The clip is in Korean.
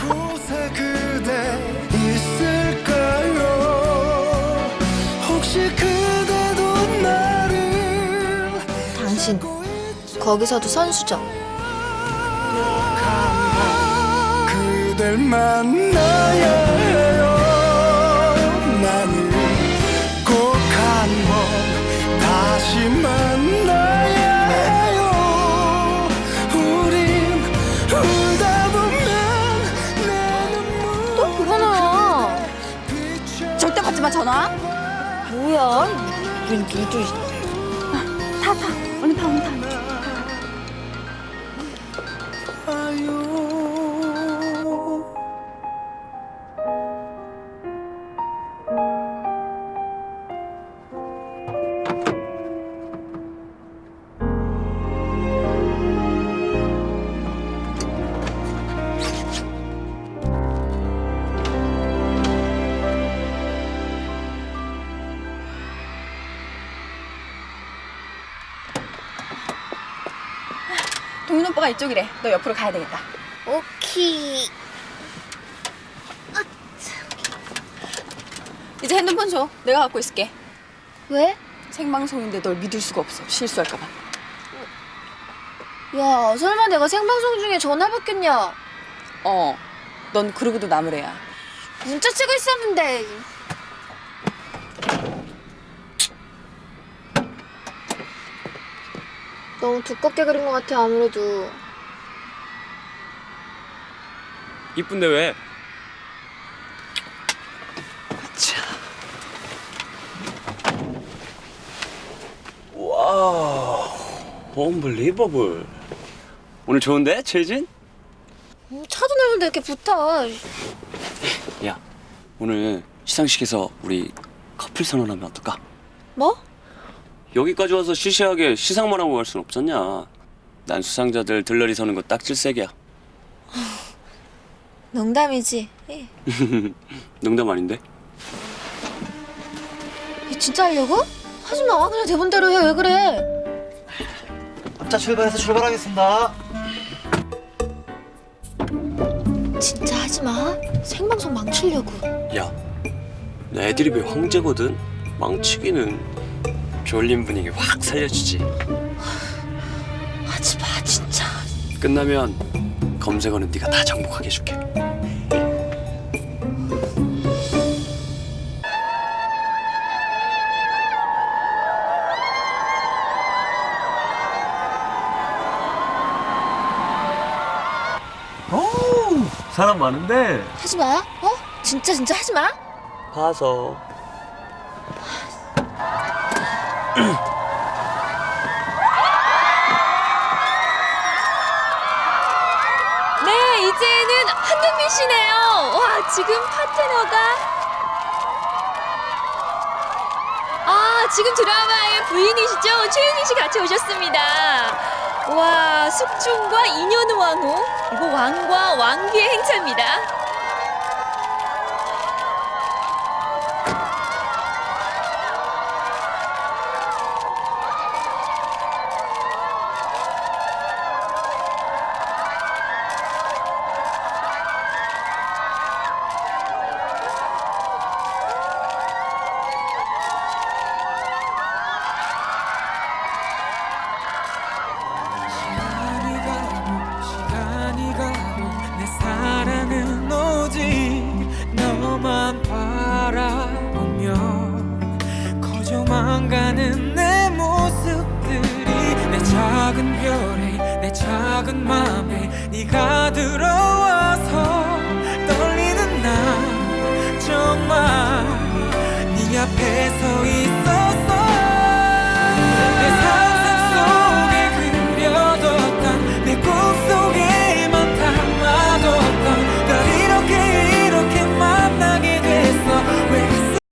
곳에 그대 있을까요? 혹시 그대도 나를 당신 거기서도 선수죠? 그댈 만나야 해요. 나는 꼭 한 번 다시 만 받지 마 전화. 뭐야? 웬 누구 타 타. 얼른 타 얼른 타. 동윤 오빠가 이쪽이래. 너 옆으로 가야 되겠다. 오키. 이제 핸드폰 줘. 내가 갖고 있을게. 왜? 생방송인데 널 믿을 수가 없어. 실수할까봐. 야 설마 내가 생방송 중에 전화 받겠냐? 어. 넌 그러고도 남을 애야. 문자 치고 있었는데. 너무 두껍게 그린 것 같아 아무래도. 이쁜데 왜? 와, 언블리버블. 오늘 좋은데, 최진? 음, 차도 내는데 이렇게 붙어. 야, 오늘 시상식에서 우리 커플 선언하면 어떨까? 뭐? 여기까지 와서 시시하게 시상만 하고 갈 순 없잖냐. 난 수상자들 들러리 서는 거 딱 질색이야. 농담이지. 예. 농담 아닌데? 진짜 하려고? 하지 마. 그냥 대본대로 해. 왜 그래? 자 출발해서 출발하겠습니다. 진짜 하지 마. 생방송 망치려고. 야, 나 애드립의 황제거든. 망치기는 졸린 분위기 확 살려주지. 하지 마, 진짜. 끝나면 검색어는 네가 다 정복하게 해줄게. 오, 사람 많은데. 하지 마. 어? 진짜 진짜 하지 마. 봐서. 네, 이제는 한동민 씨네요. 와, 지금 파트너가 아, 지금 드라마의 부인이시죠? 최윤희 씨 같이 오셨습니다. 와, 숙종과 인연 왕후. 이거 왕과 왕비의 행차입니다. 거저만 가는 내 모습들이 내 작은 별에 내 작은 맘에 네가 들어와서